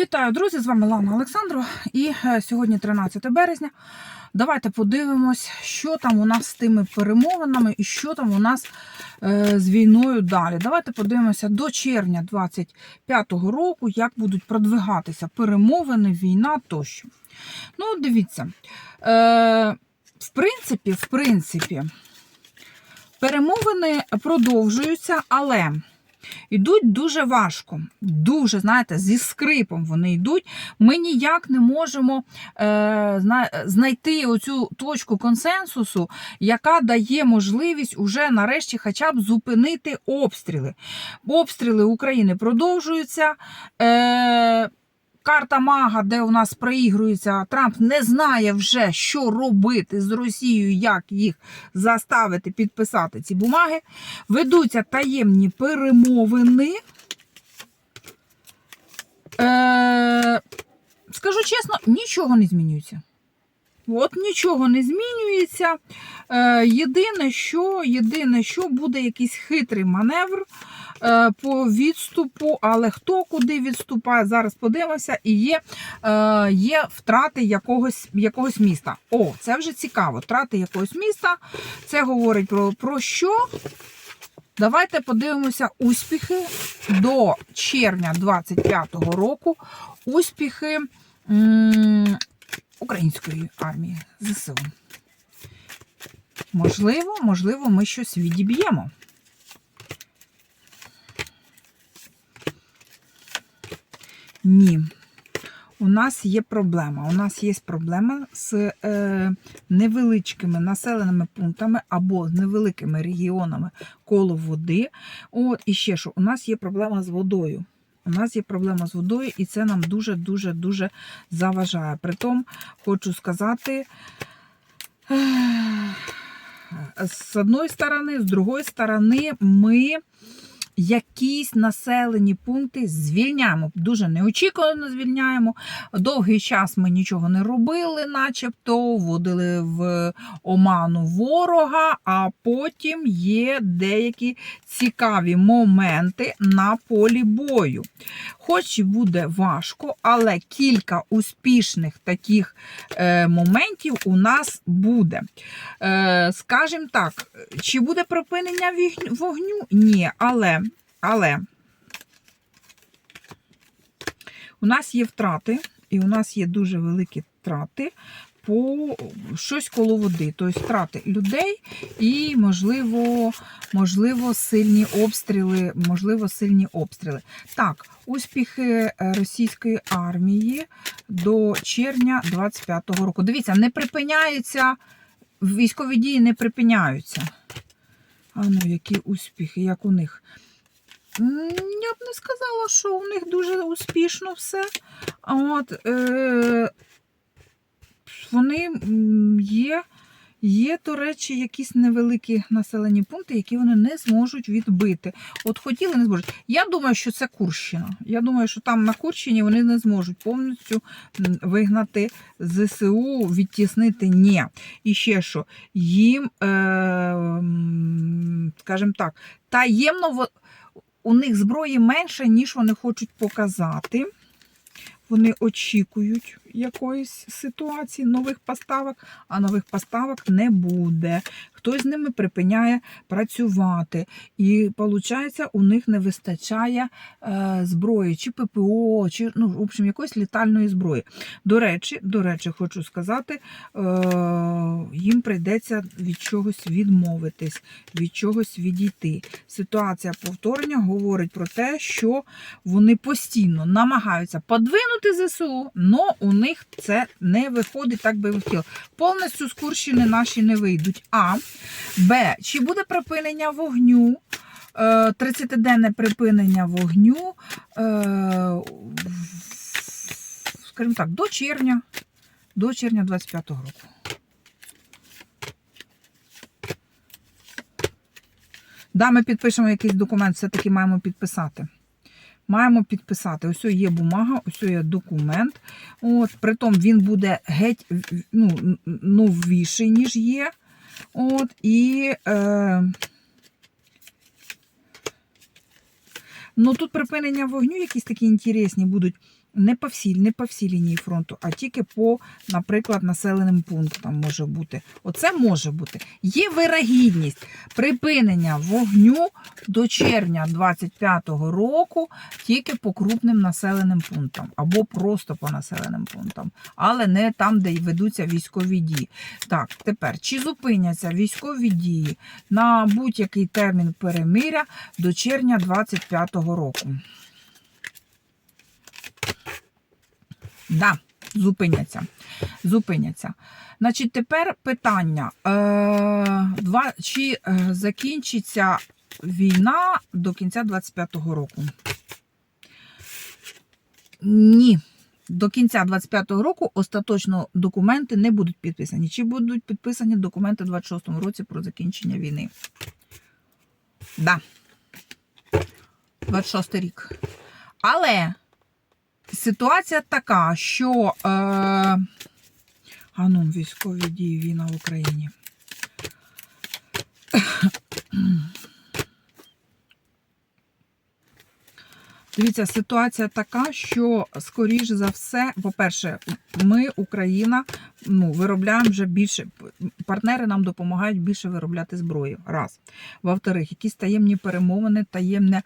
Вітаю, друзі! З вами Лана Олександрова. І е, сьогодні 13 березня. Давайте подивимось, що там у нас з тими перемовинами і що там у нас е, з війною далі. Давайте подивимося до червня 25-го року, як будуть продвигатися перемовини, війна тощо. Ну, дивіться. Е, в принципі, в принципі, перемовини продовжуються, але. Йдуть дуже важко, дуже, знаєте, зі скрипом вони йдуть. Ми ніяк не можемо е, знайти оцю точку консенсусу, яка дає можливість уже нарешті хоча б зупинити обстріли. Обстріли України продовжуються. Е, Карта Мага, де у нас проігрується, Трамп не знає вже, що робити з Росією, як їх заставити підписати ці бумаги. Ведуться таємні перемовини. Е, скажу чесно, нічого не змінюється. От нічого не змінюється. Е, єдине, що, єдине, що буде якийсь хитрий маневр е, по відступу, але хто куди відступає, зараз подивимося, і є, е, є втрати якогось, якогось міста. О, це вже цікаво. Втрати якогось міста. Це говорить про, про що? Давайте подивимося успіхи до червня 25-го року. Успіхи української армії ЗСУ. Можливо, можливо, ми щось відіб'ємо. Ні. У нас є проблема. У нас є проблема з е, невеличкими населеними пунктами або з невеликими регіонами коло води. От, і ще що, у нас є проблема з водою. У нас є проблема з водою, і це нам дуже-дуже дуже заважає. Притом, хочу сказати, з одної сторони, з другої сторони, ми якісь населені пункти звільняємо. Дуже неочікувано звільняємо. Довгий час ми нічого не робили, начебто вводили в оману ворога, а потім є деякі цікаві моменти на полі бою. Хоч і буде важко, але кілька успішних таких е, моментів у нас буде. Е, Скажімо так, чи буде припинення вогню? Ні, але, але у нас є втрати, і у нас є дуже великі втрати по щось коло води. Тобто втрати людей і, можливо, можливо, сильні обстріли. Можливо, сильні обстріли. Так, успіхи е, російської армії до червня 25-го року. Дивіться, не припиняються, військові дії не припиняються. А ну, які успіхи, як у них. Я б не сказала, що у них дуже успішно все. А От, е, вони є, є, до речі, якісь невеликі населені пункти, які вони не зможуть відбити. От хотіли, не зможуть. Я думаю, що це Курщина. Я думаю, що там на Курщині вони не зможуть повністю вигнати ЗСУ, відтіснити ні. І ще що, їм, е, скажімо так, таємно у них зброї менше, ніж вони хочуть показати. Вони очікують якоїсь ситуації, нових поставок, а нових поставок не буде. Хтось з ними припиняє працювати. І виходить, у них не вистачає е, зброї, чи ППО, чи ну, в общем, якоїсь літальної зброї. До речі, до речі, хочу сказати, е, їм прийдеться від чогось відмовитись, від чогось відійти. Ситуація повторення говорить про те, що вони постійно намагаються подвинути ЗСУ, але у них це не виходить, так би ви хотіли. Повністю з наші не вийдуть. А Б. Чи буде припинення вогню? Е, 30-денне припинення вогню, е, скажімо так, до червня, до червня 25-го року. Да, ми підпишемо якийсь документ, все-таки маємо підписати. Маємо підписати. Ось є бумага, ось є документ. От, притом він буде геть ну, новіший, ніж є. От, і е, Ну тут припинення вогню якісь такі інтересні будуть. Не по всій, не по всій лінії фронту, а тільки по, наприклад, населеним пунктам може бути. Оце може бути. Є вирогідність припинення вогню до червня 25-го року тільки по крупним населеним пунктам або просто по населеним пунктам, але не там, де й ведуться військові дії. Так, тепер чи зупиняться військові дії на будь-який термін перемиря до червня 25-го року? Да, зупиняться. Зупиняться. Значить, тепер питання: е, два, чи е, закінчиться війна до кінця 25-го року? Ні. До кінця 25-го року остаточно документи не будуть підписані. Чи будуть підписані документи в 26-му році про закінчення війни? Да. 26 рік. Але ситуація така, що е, а ну, військові дії війна в Україні. Дивіться, ситуація така, що, скоріш за все, по-перше, ми, Україна, ну, виробляємо вже більше, партнери нам допомагають більше виробляти зброю. Раз. Во-вторых, якісь таємні перемовини, таємне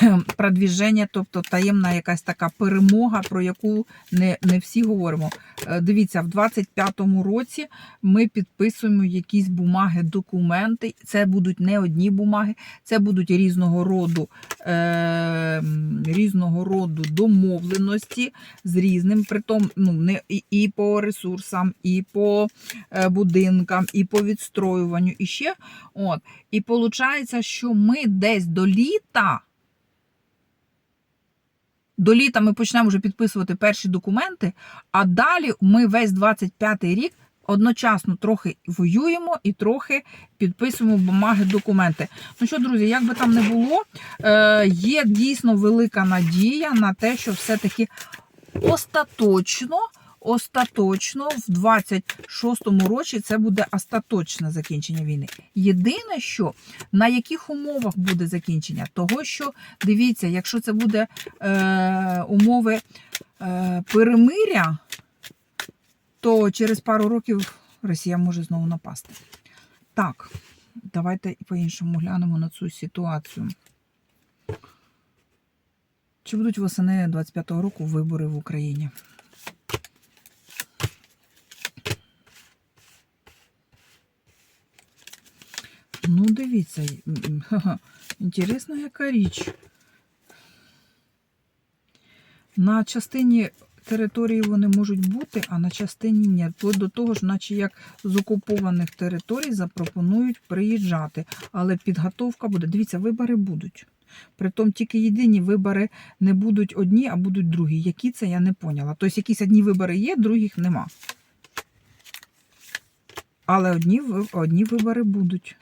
продвіження, тобто таємна якась така перемога, про яку не, не всі говоримо. Е, Дивіться, в 25-му році ми підписуємо якісь бумаги, документи. Це будуть не одні бумаги, це будуть різного роду, е, різного роду домовленості з різним, притом ну, не, і, і по ресурсам, і по е, будинкам, і по відстроюванню, і ще. От. І виходить, що ми десь до літа. До літа ми почнемо вже підписувати перші документи, а далі ми весь 25-й рік одночасно трохи воюємо і трохи підписуємо бумаги, документи. Ну що, друзі, як би там не було, е, є дійсно велика надія на те, що все-таки остаточно. Остаточно в 26-му році це буде остаточне закінчення війни. Єдине, що на яких умовах буде закінчення? Того, що дивіться, якщо це буде е, умови е, перемиря, то через пару років Росія може знову напасти. Так, давайте по-іншому глянемо на цю ситуацію. Чи будуть восени 25-го року вибори в Україні? Ну, дивіться, м, інтересна яка річ. На частині території вони можуть бути, а на частині ні. До того ж, наче як з окупованих територій запропонують приїжджати. Але підготовка буде. Дивіться, вибори будуть. Притом тільки єдині вибори не будуть одні, а будуть другі. Які це, я не поняла. Тобто якісь одні вибори є, других нема. Але одні, одні вибори будуть.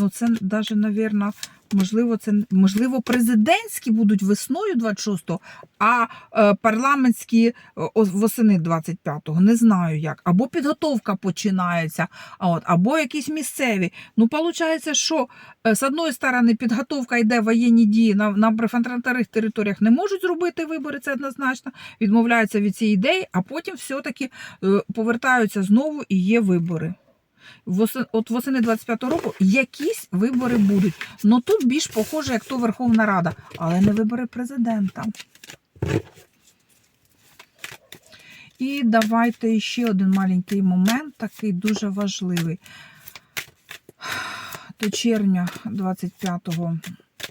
Ну, це навіть, навірно, можливо, це можливо, президентські будуть весною 26-го, а е, парламентські е, восени 25-го. Не знаю як. Або підготовка починається, а от, або якісь місцеві. Ну, виходить, що е, з одної сторони підготовка йде воєнні дії на, на прифронтових територіях не можуть зробити вибори, це однозначно. Відмовляються від цієї ідеї, а потім все-таки повертаються знову і є вибори. От восени 25-го року якісь вибори будуть. Ну тут більш похоже, як то Верховна Рада, але не вибори президента. І давайте ще один маленький момент, такий дуже важливий. До червня 25-го.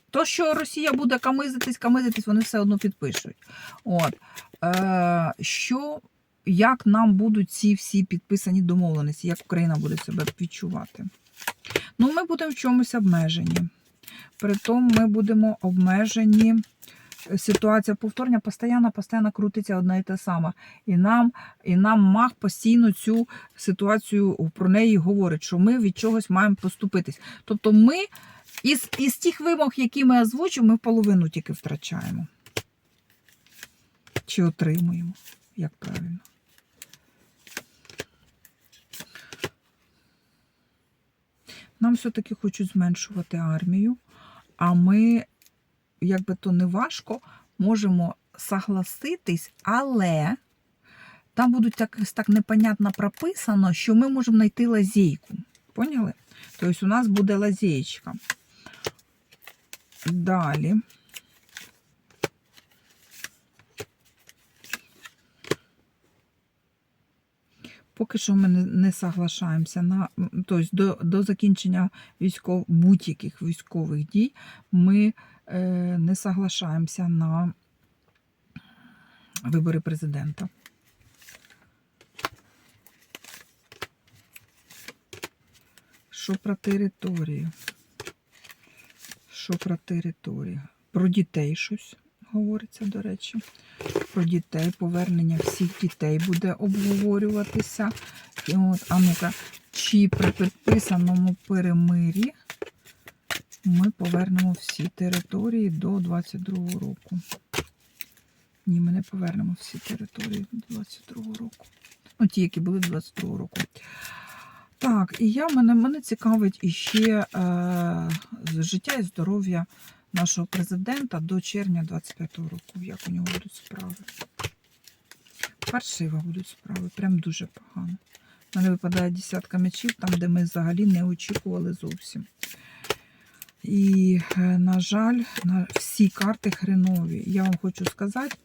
То, що Росія буде камизитись, камизитись, вони все одно підпишуть. От. Е, що як нам будуть ці всі підписані домовленості, як Україна буде себе відчувати. Ну, ми будемо в чомусь обмежені. Притом ми будемо обмежені. Ситуація повторення постійно, постійно крутиться одна і те саме. І нам, і нам маг постійно цю ситуацію про неї говорить, що ми від чогось маємо поступитись. Тобто ми із, із тих вимог, які ми озвучимо, ми половину тільки втрачаємо. Чи отримуємо, як правильно. Нам все-таки хочуть зменшувати армію, а ми, як би то не важко, можемо согласитись, але там будуть так, так непонятно прописано, що ми можемо знайти лазейку. Поняли? Тобто у нас буде лазеєчка. Далі. Поки що ми не, соглашаємося на тобто до, до закінчення військов, будь-яких військових дій ми е, не соглашаємося на вибори президента. Що про територію? Що про територію? Про дітей щось говориться, до речі. Про дітей, повернення всіх дітей буде обговорюватися. І от, а ну-ка, чи при підписаному перемирі ми повернемо всі території до 22 року. Ні, ми не повернемо всі території до 22 року. Ну, ті, які були до 22 року. Так, і я мене, мене цікавить іще е, життя і здоров'я нашого президента до червня 25-го року. Як у нього будуть справи? Паршиво будуть справи, прям дуже погано. У мене випадає десятка мечів, там, де ми взагалі не очікували зовсім. І, е, на жаль, на всі карти хренові. Я вам хочу сказати,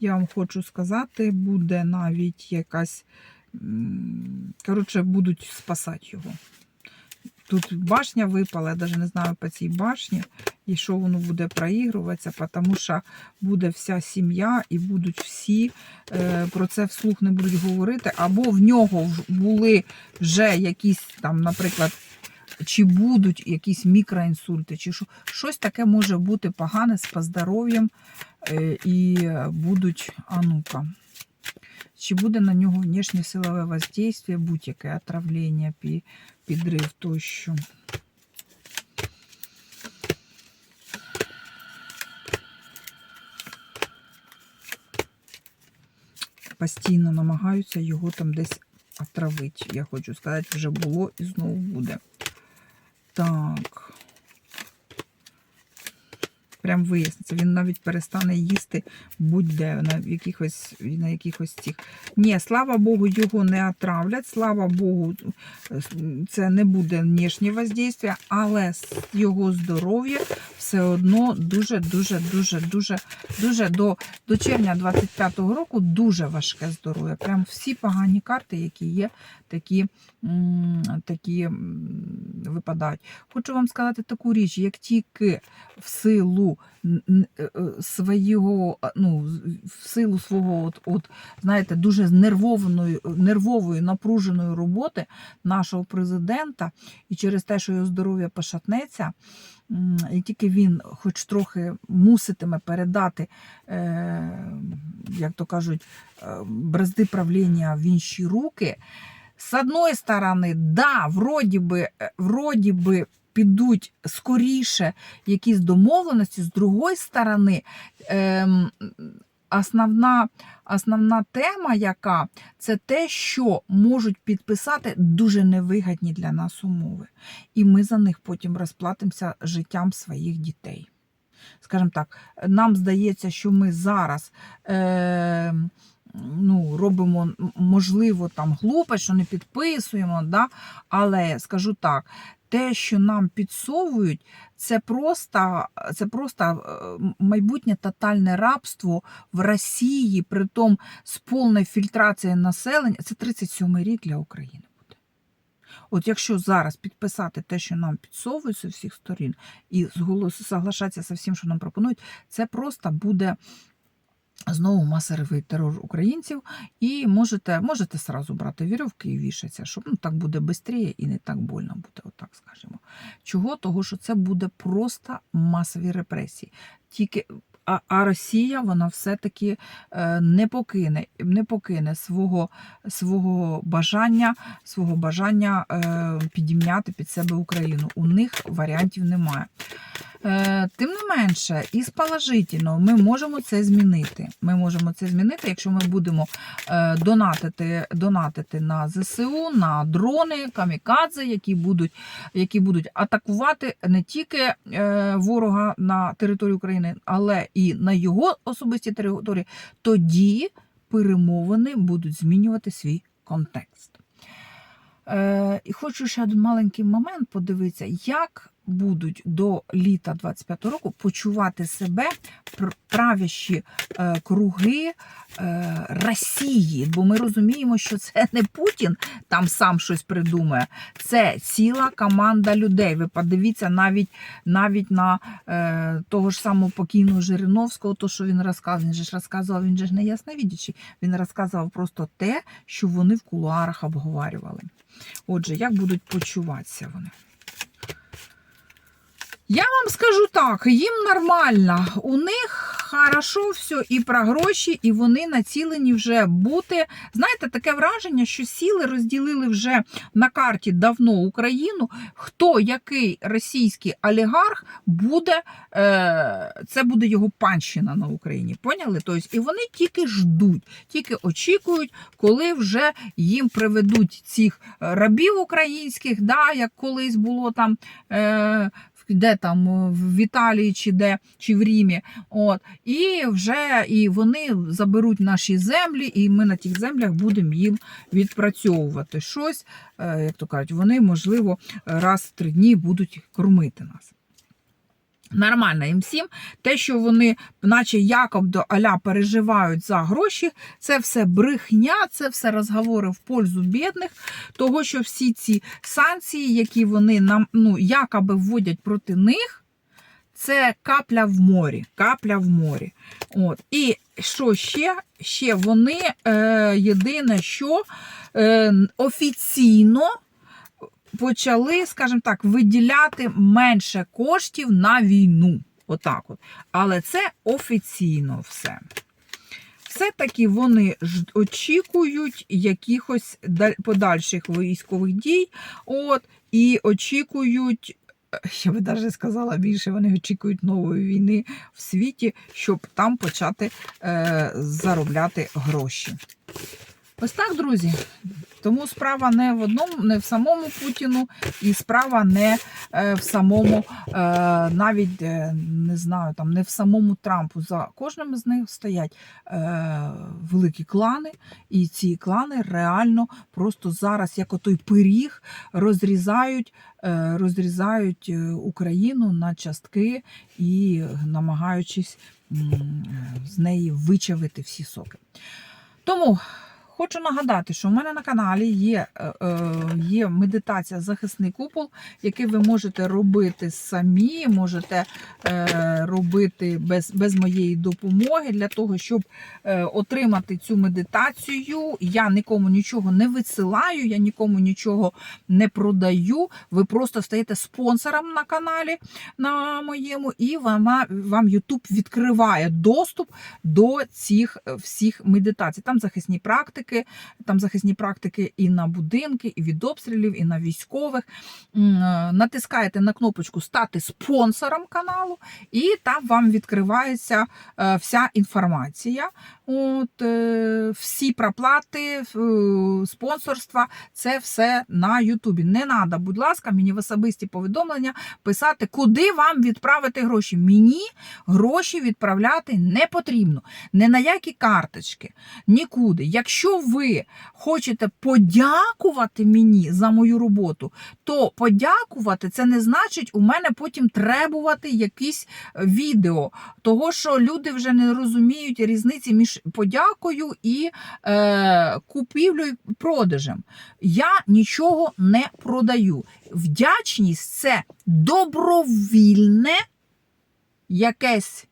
я вам хочу сказати, буде навіть якась. Коротше, будуть спасати його. Тут башня випала, я навіть не знаю по цій башні, і що воно буде проігруватися, тому що буде вся сім'я і будуть всі е, про це вслух не будуть говорити, або в нього були вже якісь там, наприклад, чи будуть якісь мікроінсульти, чи що, щось таке може бути погане з поздоров'ям, е, і будуть, а ну-ка, чи буде на нього внешнє силове воздействие, будь-яке отравлення, підрив тощо. Постійно намагаються його там десь отравити. Я хочу сказати, вже було і знову буде. Так. Прям виясниться. Він навіть перестане їсти будь-де на якихось, на якихось цих. Ні, слава Богу, його не отравлять. Слава Богу, це не буде внешнє воздействие, але його здоров'я все одно дуже, дуже, дуже, дуже, дуже до, до червня 25-го року дуже важке здоров'я. Прям всі погані карти, які є, такі, такі випадають. Хочу вам сказати таку річ, як тільки в силу н- е, е, свого, ну, в силу свого, от, от, знаєте, дуже знервованої, нервової, напруженої роботи нашого президента, і через те, що його здоров'я пошатнеться, і тільки він хоч трохи муситиме передати, е, як то кажуть, бразди правління в інші руки. З одної сторони, да, вроді би, е, вроді би підуть скоріше якісь домовленості, з другої сторони, ем, основна, основна тема, яка це те, що можуть підписати дуже невигідні для нас умови. І ми за них потім розплатимося життям своїх дітей. Скажімо так, нам здається, що ми зараз. Е, Ну, робимо можливо там глупо, що не підписуємо, да? але скажу так, те, що нам підсовують, це просто, це просто е, майбутнє тотальне рабство в Росії, притом з повною фільтрацією населення. Це 37-й рік для України буде. От якщо зараз підписати те, що нам підсовують з усіх сторін, і соглашатися з всім, що нам пропонують, це просто буде. Знову масовий терор українців, і можете можете сразу брати вірьовки і вішатися, щоб ну, так буде швидше і не так больно буде, отак скажемо. Чого? Того, що це буде просто масові репресії. Тільки а, а Росія вона все-таки е, не покине, не покине свого, свого бажання, свого бажання е, підімняти під себе Україну. У них варіантів немає. Е, Тим не менше, із положительного ми можемо це змінити. Ми можемо це змінити, якщо ми будемо донатити, донатити на ЗСУ, на дрони, камікадзе, які будуть, які будуть атакувати не тільки ворога на території України, але і на його особисті території. Тоді перемовини будуть змінювати свій контекст. Е, і хочу ще один маленький момент подивитися, як будуть до літа 25 року почувати себе правящі е, круги е, Росії. Бо ми розуміємо, що це не Путін там сам щось придумає, це ціла команда людей. Ви подивіться навіть, навіть на е, того ж самого покійного Жириновського, то що він розказував, він же ж розказував, він же ж не ясновідячий. Він розказував просто те, що вони в кулуарах обговорювали. Отже, як будуть почуватися вони? Я вам скажу так, їм нормально, у них хорошо все і про гроші, і вони націлені вже бути. Знаєте, таке враження, що сіли, розділили вже на карті давно Україну. Хто який російський олігарх буде, е, це буде його панщина на Україні. Поняли? Тобто, і вони тільки ждуть, тільки очікують, коли вже їм приведуть цих рабів українських, да, як колись було там. Де там в Італії чи де, чи в Римі. От. І вже і вони заберуть наші землі, і ми на тих землях будемо їм відпрацьовувати щось. Е, Як то кажуть, вони, можливо, раз в три дні будуть кормити нас. Нормально їм всім. Те, що вони, наче Якоб до Аля, переживають за гроші, це все брехня, це все розговори в пользу бідних, того, що всі ці санкції, які вони нам ну, якоби вводять проти них, це капля в морі. Капля в морі. От. І що ще? Ще вони е, єдине, що е, офіційно почали, скажімо так, виділяти менше коштів на війну. Отак от. Але це офіційно все. Все-таки вони ж очікують якихось подальших військових дій. От, і очікують, е, я би навіть сказала більше, вони очікують нової війни в світі, щоб там почати е, заробляти гроші. Ось так, друзі. Тому справа не в одному, не в самому Путіну, і справа не е, в самому, е, навіть е, не знаю, там не в самому Трампу. За кожним з них стоять великі клани, і ці клани реально просто зараз, як отой пиріг, розрізають, розрізають Україну на частки і намагаючись з неї вичавити всі соки. Тому. Хочу нагадати, що в мене на каналі є, е, е, є медитація захисний купол, який ви можете робити самі, можете е, робити без, без моєї допомоги для того, щоб отримати цю медитацію. Я нікому нічого не висилаю, я нікому нічого не продаю. Ви просто стаєте спонсором на каналі на моєму, і вам, вам YouTube відкриває доступ до цих всіх медитацій. Там захисні практики, там захисні практики і на будинки, і від обстрілів, і на військових. Е, Натискаєте на кнопочку Стати спонсором каналу, і там вам відкривається е, вся інформація. От, е, Всі проплати, е, спонсорства, це все на Ютубі. Не треба, будь ласка, мені в особисті повідомлення писати, куди вам відправити гроші. Мені гроші відправляти не потрібно. Не на які карточки, нікуди. Якщо ви хочете подякувати мені за мою роботу, то подякувати це не значить у мене потім требувати якісь е, відео. Того, що люди вже не розуміють різниці між подякою і е, купівлею продажем. Я нічого не продаю. Вдячність це добровільне якесь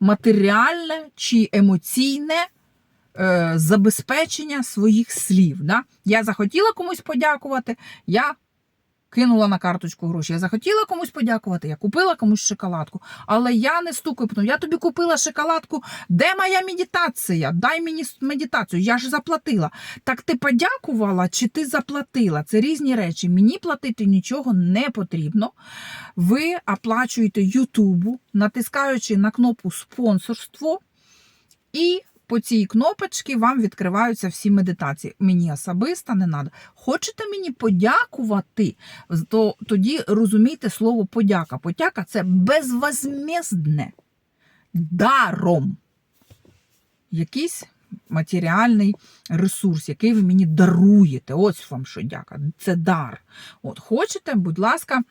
матеріальне чи емоційне е, забезпечення своїх слів. Да? Я захотіла комусь подякувати, я кинула на карточку гроші. Я захотіла комусь подякувати, я купила комусь шоколадку, але я не потім я тобі купила шоколадку. Де моя медитація? Дай мені медитацію. Я ж заплатила. Так ти подякувала чи ти заплатила? Це різні речі. Мені платити нічого не потрібно. Ви оплачуєте Ютубу, натискаючи на кнопку спонсорство, і по цій кнопочці вам відкриваються всі медитації. Мені особисто не треба. Хочете мені подякувати, то тоді розумійте слово подяка. Подяка це безвозмездне, даром. Якийсь матеріальний ресурс, який ви мені даруєте. Ось вам що дяка. Це дар. От, хочете, будь ласка.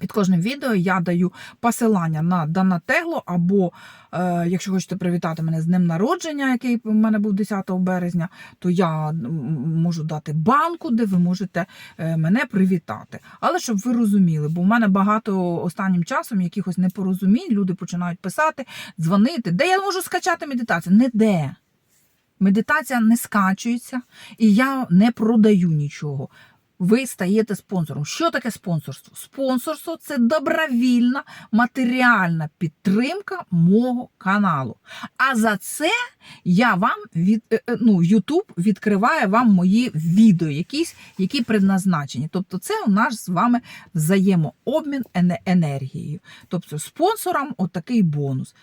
Під кожним відео я даю посилання на Донателло, або е, якщо хочете привітати мене з днем народження, який у мене був 10 березня, то я можу дати банку, де ви можете е, мене привітати. Але щоб ви розуміли, бо в мене багато останнім часом якихось непорозумінь, люди починають писати, дзвонити, де я можу скачати медитацію? Не де. Медитація не скачується, і я не продаю нічого ви стаєте спонсором. Що таке спонсорство? Спонсорство це добровільна матеріальна підтримка мого каналу. А за це я вам від е, е, ну, YouTube відкриває вам мої відео, якісь, які предназначені. Тобто, це у нас з вами взаємообмін енергією. Тобто, спонсорам отакий бонус.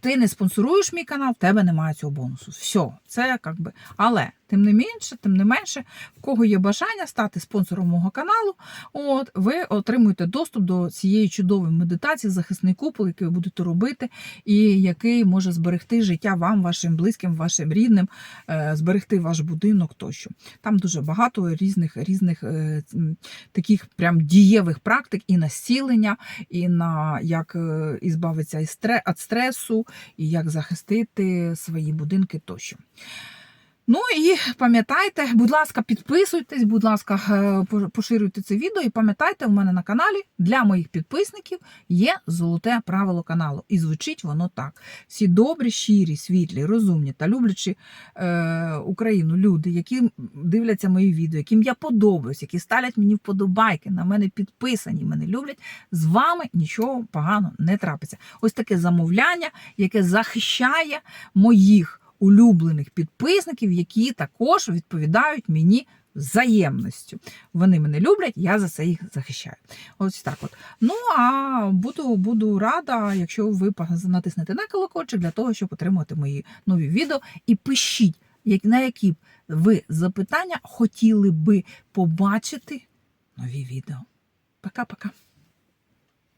Ти не спонсоруєш мій канал, в тебе немає цього бонусу. Все, це як би. Але тим не менше, тим не менше, в кого є бажання стати спонсором мого каналу, от ви отримуєте доступ до цієї чудової медитації, захисний купол, який ви будете робити, і який може зберегти життя вам, вашим близьким, вашим рідним, е, зберегти ваш будинок тощо. Там дуже багато різних різних е, таких прям дієвих практик і на зцілення, і на як е, ізбавитися від стре- від стресу, і як захистити свої будинки тощо. Ну і пам'ятайте, будь ласка, підписуйтесь, будь ласка, е, поширюйте це відео. І пам'ятайте, у мене на каналі для моїх підписників є золоте правило каналу. І звучить воно так: всі добрі, щирі, світлі, розумні та люблячі е, Україну люди, які дивляться мої відео, яким я подобаюсь, які ставлять мені вподобайки, на мене підписані, мене люблять. З вами нічого поганого не трапиться. Ось таке замовляння, яке захищає моїх улюблених підписників, які також відповідають мені взаємністю. Вони мене люблять, я за це їх захищаю. Ось так от. Ну а буду, буду рада, якщо ви натиснете на колокольчик для того, щоб отримувати мої нові відео. І пишіть, на які б ви запитання хотіли би побачити нові відео. Пока-пока.